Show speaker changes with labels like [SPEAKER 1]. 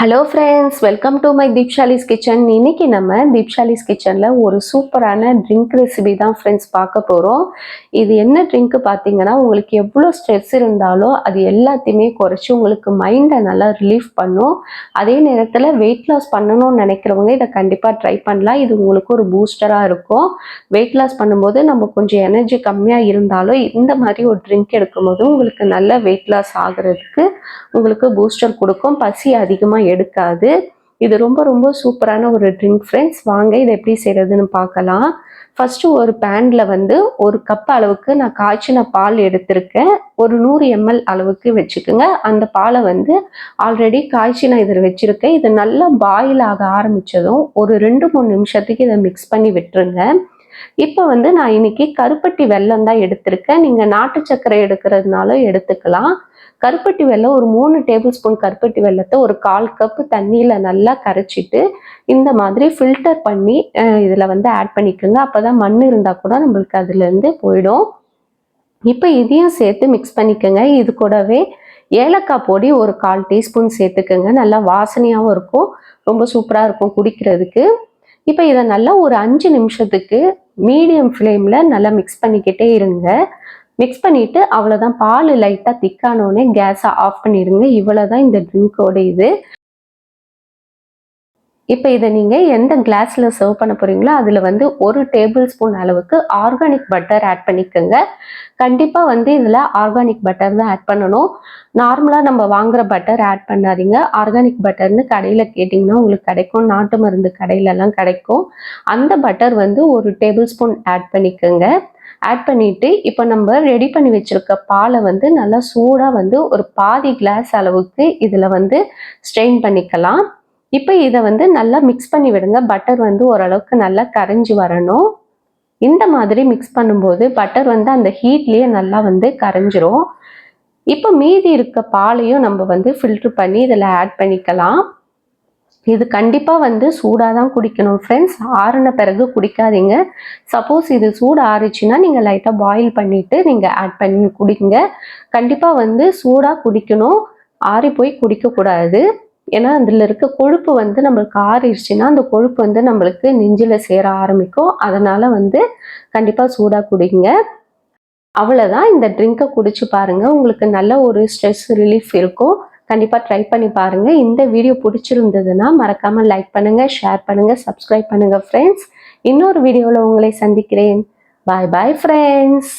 [SPEAKER 1] Hello friends welcome to my Deepshali's kitchen இன்னைக்கு நம்ம தீப்ஷாலிஸ் கிச்சனில் ஒரு சூப்பரான ட்ரிங்க் ரெசிபி தான் ஃப்ரெண்ட்ஸ் பார்க்க போகிறோம் இது என்ன ட்ரிங்க் பார்த்தீங்கன்னா உங்களுக்கு எவ்வளோ ஸ்ட்ரெஸ் இருந்தாலும் அது எல்லாத்தையுமே குறைச்சி உங்களுக்கு மைண்டை நல்லா ரிலீஃப் பண்ணும். அதே நேரத்தில் வெயிட் லாஸ் பண்ணணும்னு நினைக்கிறவங்க இதை கண்டிப்பாக ட்ரை பண்ணலாம். இது உங்களுக்கு ஒரு பூஸ்டராக இருக்கும். வெயிட் லாஸ் பண்ணும்போது நம்ம கொஞ்சம் எனர்ஜி கம்மியாக இருந்தாலும் இந்த மாதிரி ஒரு ட்ரிங்க் எடுக்கும்போது உங்களுக்கு நல்ல வெயிட் லாஸ் ஆகுறதுக்கு உங்களுக்கு பூஸ்டர் கொடுக்கும். பசி அதிகமாக எடுக்காது. இது ரொம்ப ரொம்ப சூப்பரான ஒரு ட்ரிங்க் ஃப்ரெண்ட்ஸ் வாங்க இதை எப்படி செய்கிறதுன்னு பார்க்கலாம். ஃபஸ்ட்டு ஒரு பேனில் வந்து ஒரு கப் அளவுக்கு நான் காய்ச்சின பால் எடுத்திருக்கேன். ஒரு நூறு எம்எல் அளவுக்கு வச்சுக்கோங்க. அந்த பாலை வந்து ஆல்ரெடி காய்ச்சி நான் இதில் வச்சுருக்கேன். இது நல்லா பாயில் ஆக ஆரம்பித்ததும் ஒரு ரெண்டு மூணு நிமிஷத்துக்கு இதை மிக்ஸ் பண்ணி விட்டுருங்க. இப்போ வந்து நான் இன்னைக்கு கருப்பட்டி வெல்லம் தான் எடுத்திருக்கேன். நீங்கள் நாட்டு சர்க்கரை எடுக்கிறதுனாலும் எடுத்துக்கலாம். கருப்பட்டி வெள்ளம் ஒரு மூணு டேபிள் ஸ்பூன் கருப்பட்டி வெள்ளத்தை ஒரு கால் கப்பு தண்ணியில் நல்லா கரைச்சிட்டு இந்த மாதிரி ஃபில்டர் பண்ணி இதில் வந்து ஆட் பண்ணிக்கோங்க. அப்போ தான் மண் இருந்தால் கூட நம்மளுக்கு அதுலேருந்து போயிடும். இப்போ இதையும் சேர்த்து மிக்ஸ் பண்ணிக்கோங்க. இது கூடவே ஏலக்காய் பொடி ஒரு கால் டீஸ்பூன் சேர்த்துக்கோங்க. நல்லா வாசனையாகவும் இருக்கும். ரொம்ப சூப்பராக இருக்கும் குடிக்கிறதுக்கு. இப்போ இதை நல்லா ஒரு அஞ்சு நிமிஷத்துக்கு மீடியம் ஃப்ளேமில் நல்லா மிக்ஸ் பண்ணிக்கிட்டே இருங்க. மிக்ஸ் பண்ணிவிட்டு அவ்வளோதான் பால் லைட்டாக திக்கானோடனே கேஸை ஆஃப் பண்ணிடுங்க இவ்வளோ தான் இந்த ட்ரிங்க்கோட இது. இப்போ இதை நீங்கள் எந்த கிளாஸில் சர்வ் பண்ண போகிறீங்களோ அதில் வந்து ஒரு டேபிள் ஸ்பூன் அளவுக்கு ஆர்கானிக் பட்டர் ஆட் பண்ணிக்கோங்க. கண்டிப்பாக வந்து இதில் ஆர்கானிக் பட்டர் தான் ஆட் பண்ணணும். நார்மலாக நம்ம வாங்குகிற பட்டர் ஆட் பண்ணாதீங்க. ஆர்கானிக் பட்டர்னு கடையில் கேட்டிங்கன்னா உங்களுக்கு கிடைக்கும். நாட்டு மருந்து கடையிலலாம் கிடைக்கும். அந்த பட்டர் வந்து ஒரு டேபிள் ஸ்பூன் ஆட் பண்ணிக்கோங்க. ஆட் பண்ணிவிட்டு இப்போ நம்ம ரெடி பண்ணி வச்சுருக்க பாலை வந்து நல்லா சூடாக வந்து ஒரு பாதி கிளாஸ் அளவுக்கு இதில் வந்து ஸ்ட்ரெயின் பண்ணிக்கலாம். இப்போ இதை வந்து நல்லா மிக்ஸ் பண்ணி விடுங்க. பட்டர் வந்து ஓரளவுக்கு நல்லா கரைஞ்சி வரணும். இந்த மாதிரி மிக்ஸ் பண்ணும்போது பட்டர் வந்து அந்த ஹீட்லேயே நல்லா வந்து கரைஞ்சிரும். இப்போ மீதி இருக்க பாலையும் நம்ம வந்து ஃபில்ட்ரு பண்ணி இதில் ஆட் பண்ணிக்கலாம். இது கண்டிப்பாக வந்து சூடாக தான் குடிக்கணும் ஃப்ரெண்ட்ஸ் ஆறின பிறகு குடிக்காதீங்க. சப்போஸ் இது சூடு ஆறிச்சுன்னா நீங்கள் லைட்டாக பாயில் பண்ணிவிட்டு நீங்கள் ஆட் பண்ணி குடிங்க. கண்டிப்பாக வந்து சூடாக குடிக்கணும். ஆறி போய் குடிக்கக்கூடாது. ஏன்னா அதில் இருக்க கொழுப்பு வந்து நம்மளுக்கு ஆறிடுச்சுன்னா அந்த கொழுப்பு வந்து நம்மளுக்கு நெஞ்சில் சேர ஆரம்பிக்கும். அதனால் வந்து கண்டிப்பாக சூடாக குடிங்க. அவ்வளோதான் இந்த ட்ரிங்கை குடிச்சு பாருங்கள் உங்களுக்கு நல்ல ஒரு ஸ்ட்ரெஸ் ரிலீஃப் இருக்கும். கண்டிப்பாக ட்ரை பண்ணி பாருங்கள் இந்த வீடியோ பிடிச்சிருந்ததுன்னா மறக்காமல் லைக் பண்ணுங்கள் ஷேர் பண்ணுங்கள் சப்ஸ்கிரைப் பண்ணுங்கள் ஃப்ரெண்ட்ஸ் இன்னொரு வீடியோவில் உங்களை சந்திக்கிறேன். பாய் பாய் ஃப்ரெண்ட்ஸ்